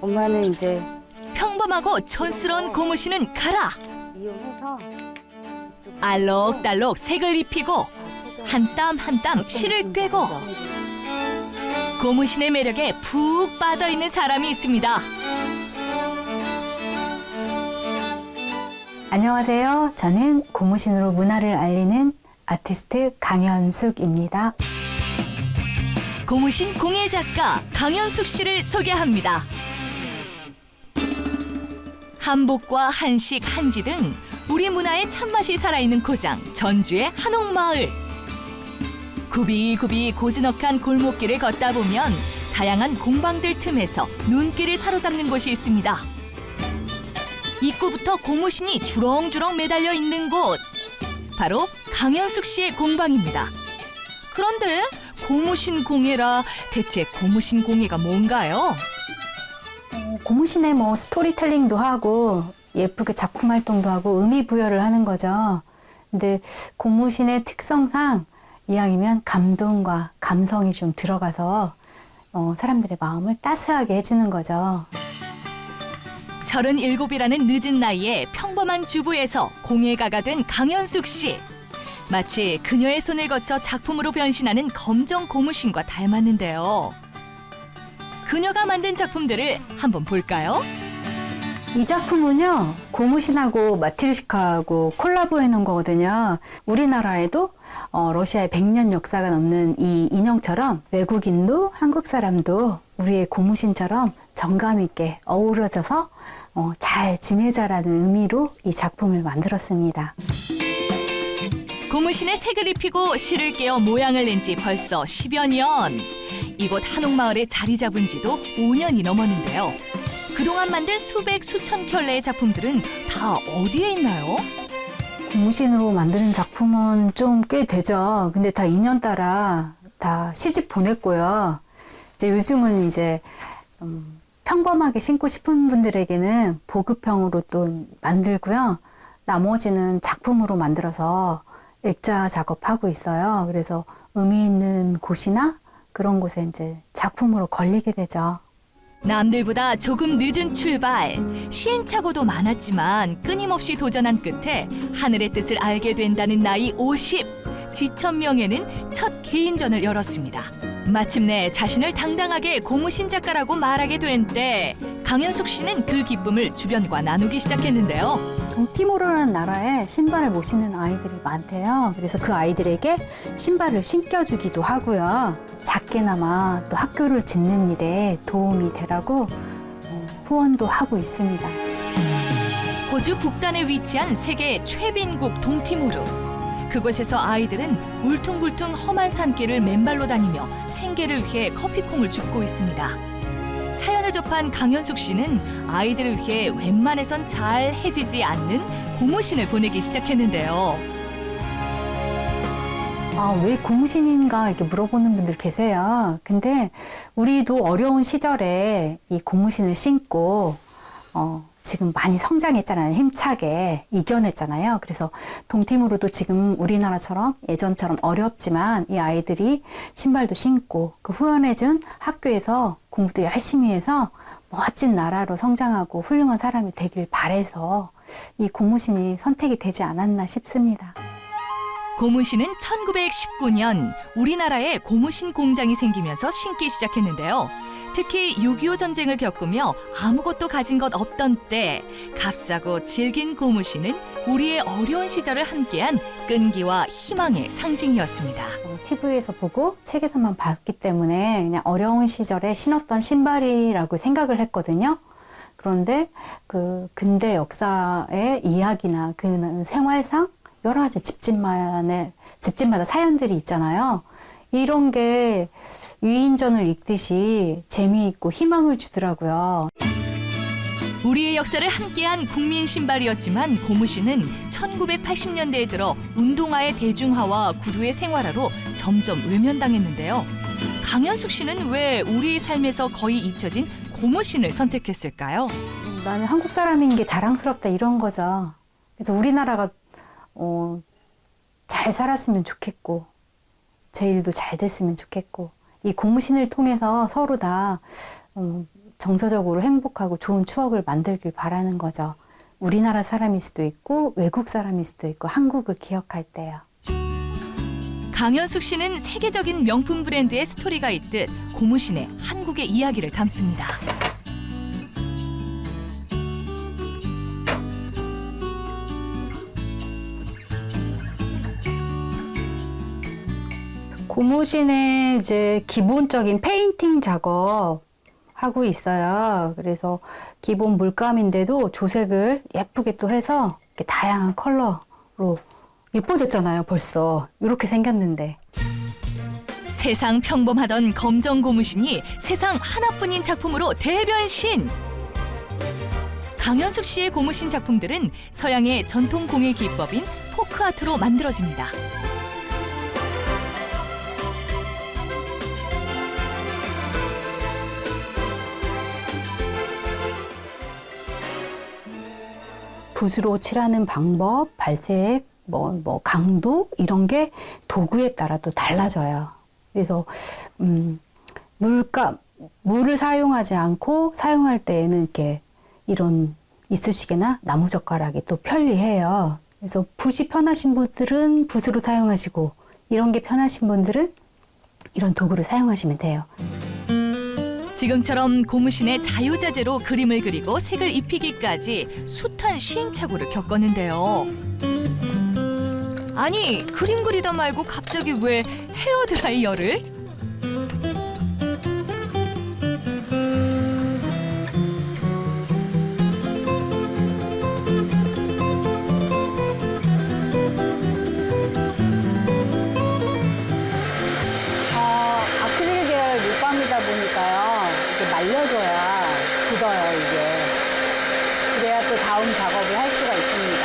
엄마는 이제 평범하고 촌스러운 고무신은 가라. 이용해서 알록달록 색을 입히고 한 땀 한 땀 실을 꿰고 고무신의 매력에 푹 빠져 있는 사람이 있습니다. 안녕하세요. 저는 고무신으로 문화를 알리는 아티스트 강현숙입니다. 고무신 공예 작가 강현숙 씨를 소개합니다. 한복과 한식, 한지 등 우리 문화의 참맛이 살아있는 고장 전주의 한옥마을. 굽이굽이 고즈넉한 골목길을 걷다 보면 다양한 공방들 틈에서 눈길을 사로잡는 곳이 있습니다. 입구부터 고무신이 주렁주렁 매달려 있는 곳. 바로 강현숙 씨의 공방입니다. 그런데 고무신 공예라 대체 고무신 공예가 뭔가요? 어, 고무신에 뭐 스토리텔링도 하고 예쁘게 작품 활동도 하고 의미 부여를 하는 거죠. 근데 고무신의 특성상 이왕이면 감동과 감성이 좀 들어가서 어, 사람들의 마음을 따스하게 해주는 거죠. 37이라는 늦은 나이에 평범한 주부에서 공예가가 된 강현숙 씨. 마치 그녀의 손을 거쳐 작품으로 변신하는 검정 고무신과 닮았는데요. 그녀가 만든 작품들을 한번 볼까요? 이 작품은요, 고무신하고 마트리오시카하고 콜라보해 놓은 거거든요. 우리나라에도 어, 러시아의 100년 역사가 넘는 이 인형처럼 외국인도 한국 사람도 우리의 고무신처럼 정감 있게 어우러져서 어, 잘 지내자라는 의미로 이 작품을 만들었습니다. 고무신에 색을 입히고 실을 깨어 모양을 낸 지 벌써 10여 년. 이곳 한옥마을에 자리 잡은 지도 5년이 넘었는데요. 그동안 만든 수백 수천 켤레의 작품들은 다 어디에 있나요? 고무신으로 만드는 작품은 좀 꽤 되죠. 근데 다 인연 따라 다 시집 보냈고요. 이제 요즘은 이제 음, 평범하게 신고 싶은 분들에게는 보급형으로 또 만들고요. 나머지는 작품으로 만들어서 액자 작업하고 있어요. 그래서 의미 있는 곳이나 그런 곳에 이제 작품으로 걸리게 되죠. 남들보다 조금 늦은 출발. 시행착오도 많았지만 끊임없이 도전한 끝에 하늘의 뜻을 알게 된다는 나이 50. 지천명에는 첫 개인전을 열었습니다. 마침내 자신을 당당하게 고무신 작가라고 말하게 된 때 강현숙 씨는 그 기쁨을 주변과 나누기 시작했는데요. 동티모르라는 나라에 신발을 못 신는 아이들이 많대요. 그래서 그 아이들에게 신발을 신겨주기도 하고요. 작게나마 또 학교를 짓는 일에 도움이 되라고 어, 후원도 하고 있습니다. 호주 북단에 위치한 세계 최빈국 동티모르. 그곳에서 아이들은 울퉁불퉁 험한 산길을 맨발로 다니며 생계를 위해 커피콩을 줍고 있습니다. 사연을 접한 강현숙 씨는 아이들을 위해 웬만해선 잘 해지지 않는 고무신을 보내기 시작했는데요. 아, 왜 고무신인가 이렇게 물어보는 분들 계세요. 근데 우리도 어려운 시절에 이 고무신을 신고 어, 지금 많이 성장했잖아요. 힘차게 이겨냈잖아요. 그래서 동팀으로도 지금 우리나라처럼 예전처럼 어렵지만 이 아이들이 신발도 신고 그 후원해준 학교에서 공부도 열심히 해서 멋진 나라로 성장하고 훌륭한 사람이 되길 바래서 이 고무신이 선택이 되지 않았나 싶습니다. 고무신은 1919년 우리나라에 고무신 공장이 생기면서 신기 시작했는데요. 특히 6.25 전쟁을 겪으며 아무것도 가진 것 없던 때 값싸고 질긴 고무신은 우리의 어려운 시절을 함께한 끈기와 희망의 상징이었습니다. 우리의 역사를 함께한 국민 신발이었지만 고무신은 1980년대에 들어 운동화의 대중화와 구두의 생활화로 점점 외면당했는데요. 강현숙 씨는 왜 우리의 삶에서 거의 잊혀진 고무신을 선택했을까요? 나는 한국 사람인 게 자랑스럽다 이런 거죠. 그래서 우리나라가 어, 잘 살았으면 좋겠고 제 일도 잘 됐으면 좋겠고 이 고무신을 통해서 서로 다 어, 정서적으로 행복하고 좋은 추억을 만들길 바라는 거죠. 우리나라 사람일 수도 있고 외국 사람일 수도 있고 한국을 기억할 때요. 강현숙 씨는 세계적인 명품 브랜드의 스토리가 있듯 고무신에 한국의 이야기를 담습니다. 고무신의 이제 기본적인 페인팅 작업 하고 있어요. 그래서 기본 물감인데도 조색을 예쁘게 또 해서 이렇게 다양한 컬러로 예뻐졌잖아요. 벌써 이렇게 생겼는데. 세상 평범하던 검정 고무신이 세상 하나뿐인 작품으로 대변신. 강현숙 씨의 고무신 작품들은 서양의 전통 공예 기법인 포크 아트로 만들어집니다. 붓으로 칠하는 방법, 발색, 뭐, 뭐, 강도, 이런 게 도구에 따라 또 달라져요. 그래서, 음, 물감, 물을 사용하지 않고 사용할 때에는 이렇게 이런 이쑤시개나 나무젓가락이 또 편리해요. 그래서 붓이 편하신 분들은 붓으로 사용하시고, 이런 게 편하신 분들은 이런 도구를 사용하시면 돼요. 지금처럼 고무신에 자유자재로 그림을 그리고 색을 입히기까지 숱한 시행착오를 겪었는데요. 아니 그림 그리다 말고 갑자기 왜 헤어드라이어를? 또 다음 작업을 할 수가 있습니다.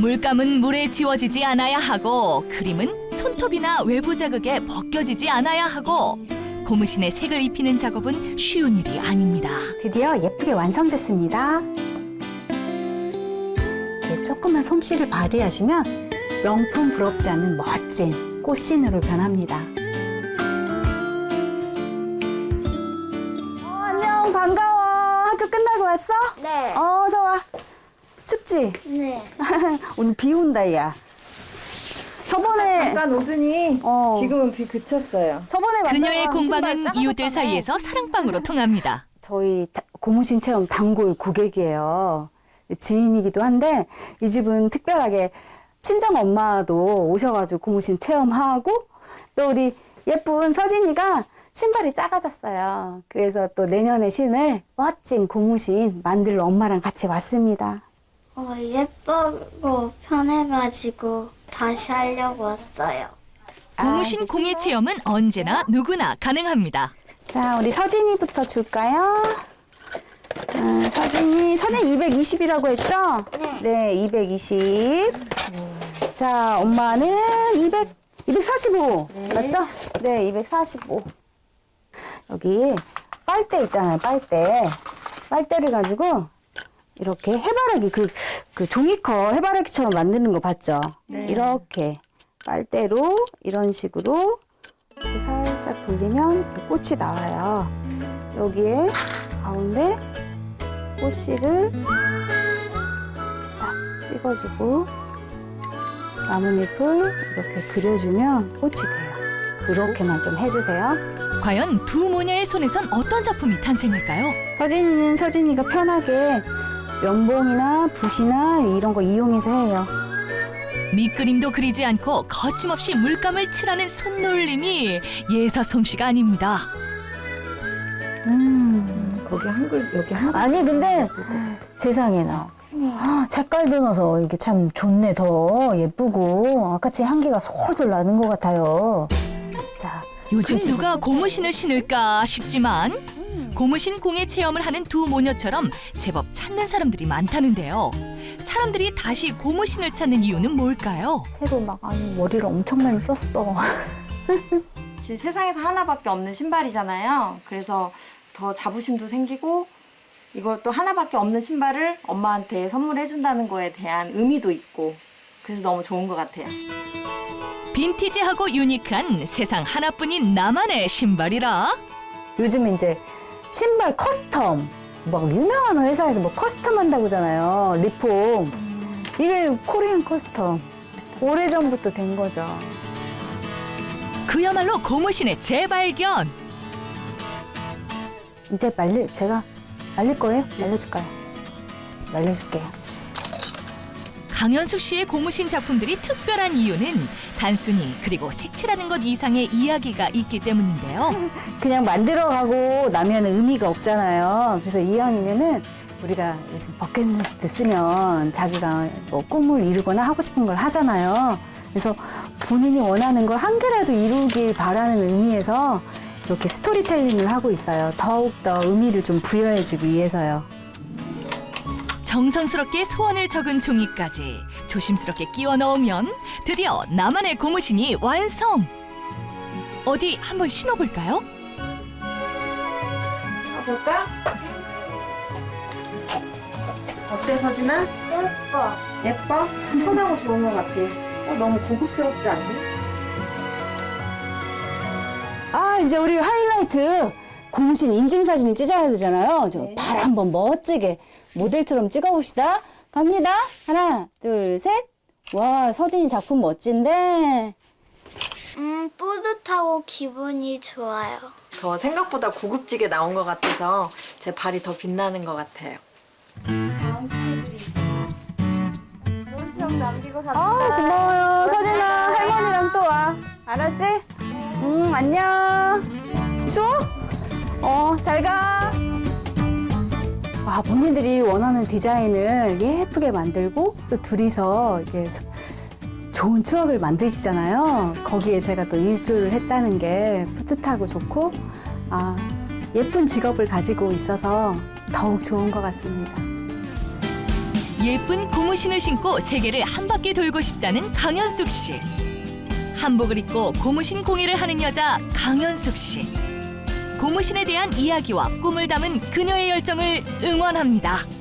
물감은 물에 지워지지 않아야 하고 그림은 손톱이나 외부 자극에 벗겨지지 않아야 하고 고무신에 색을 입히는 작업은 쉬운 일이 아닙니다. 드디어 예쁘게 완성됐습니다. 조금만 솜씨를 발휘하시면 명품 부럽지 않은 멋진 꽃신으로 변합니다. 네. 어, 어서 와. 춥지? 네. 오늘 비 온다, 야. 저번에 잠깐 오더니 어. 지금은 비 그쳤어요. 저번에 그녀의 신발 공방은 작아졌다며. 이웃들 사이에서 사랑방으로 통합니다. 저희 다- 고무신 체험 단골 고객이에요. 지인이기도 한데 이 집은 특별하게 친정 엄마도 오셔가지고 고무신 체험하고 또 우리 예쁜 서진이가 신발이 작아졌어요. 그래서 또 내년에 신을 멋진 고무신 만들러 엄마랑 같이 왔습니다. 어, 예쁘고 편해가지고 다시 하려고 왔어요. 고무신 아, 공예 체험은 언제나 누구나 가능합니다. 자, 우리 서진이부터 줄까요? 아, 서진이, 서진 220이라고 했죠? 네. 네, 220. 자, 엄마는 200, 245. 맞죠? 네, 245. 여기 빨대 있잖아요, 빨대. 빨대를 가지고 이렇게 해바라기, 그, 그 종이컵 해바라기처럼 만드는 거 봤죠? 이렇게 빨대로 이런 식으로 살짝 돌리면 꽃이 나와요. 여기에 가운데 꽃씨를 딱 찍어주고 나뭇잎을 이렇게 그려주면 꽃이 돼요. 그렇게만 좀 해주세요. 과연 두 모녀의 손에선 어떤 작품이 탄생할까요? 서진이는 서진이가 편하게 면봉이나 붓이나 이런 거 이용해서 해요. 밑그림도 그리지 않고 거침없이 물감을 칠하는 손놀림이 예사 솜씨가 아닙니다. 음. 거기 한글 여기 한글 아니 근데 세상에나 아, 색깔도 넣어서 이게 참 좋네 더 예쁘고 아까치 향기가 솔솔 나는 것 같아요. 자 요즘 누가 고무신을 신을까 싶지만 고무신 공예 체험을 하는 두 모녀처럼 제법 찾는 사람들이 많다는데요. 사람들이 다시 고무신을 찾는 이유는 뭘까요? 새로 막 아니 머리를 엄청 많이 썼어. 지금 세상에서 하나밖에 없는 신발이잖아요. 그래서 더 자부심도 생기고 이걸 또 하나밖에 없는 신발을 엄마한테 선물해 준다는 거에 대한 의미도 있고 그래서 너무 좋은 것 같아요. 빈티지하고 유니크한 세상 하나뿐인 나만의 신발이라 요즘 이제 신발 커스텀. 막 유명한 회사에서 뭐 커스텀 한다고 하잖아요. 리폼. 이게 코리안 커스텀. 오래전부터 된 거죠. 그야말로 고무신의 재발견. 이제 말릴, 제가 말릴 거예요? 말려줄까요? 말려줄게요. 강현숙 씨의 고무신 작품들이 특별한 이유는 단순히 그리고 색칠하는 것 이상의 이야기가 있기 때문인데요. 그냥 만들어가고 나면 의미가 없잖아요. 그래서 이왕이면은 우리가 요즘 버킷리스트 쓰면 자기가 뭐 꿈을 이루거나 하고 싶은 걸 하잖아요. 그래서 본인이 원하는 걸 한 개라도 이루길 바라는 의미에서 이렇게 스토리텔링을 하고 있어요. 더욱더 의미를 좀 부여해주기 위해서요. 정성스럽게 소원을 적은 종이까지 조심스럽게 끼워 넣으면 드디어 나만의 고무신이 완성. 어디 한번 신어볼까요? 볼까? 어때 서진아? 예뻐. 예뻐? 편하고 좋은 것 같아. 어, 너무 고급스럽지 않니? 아, 이제 우리 하이라이트 고무신 인증 사진을 찍어야 되잖아요. 저 네. 발 한번 멋지게 모델처럼 찍어봅시다. 갑니다. 하나, 둘, 셋. 와, 서진이 작품 멋진데. 음, 뿌듯하고 기분이 좋아요. 저 생각보다 고급지게 나온 것 같아서 제 발이 더 빛나는 것 같아요. 좋은 추억 남기고 갔다. 아, 고마워요. 서진아, 할머니랑 또 와. 알았지? 응, 안녕. 추워? 어, 잘 가. 아, 본인들이 원하는 디자인을 예쁘게 만들고 또 둘이서 이게 소- 좋은 추억을 만드시잖아요. 거기에 제가 또 일조를 했다는 게 뿌듯하고 좋고, 아, 예쁜 직업을 가지고 있어서 더욱 좋은 것 같습니다. 예쁜 고무신을 신고 세계를 한 바퀴 돌고 싶다는 강현숙 씨. 한복을 입고 고무신 공예를 하는 여자 강현숙 씨. 고무신에 대한 이야기와 꿈을 담은 그녀의 열정을 응원합니다.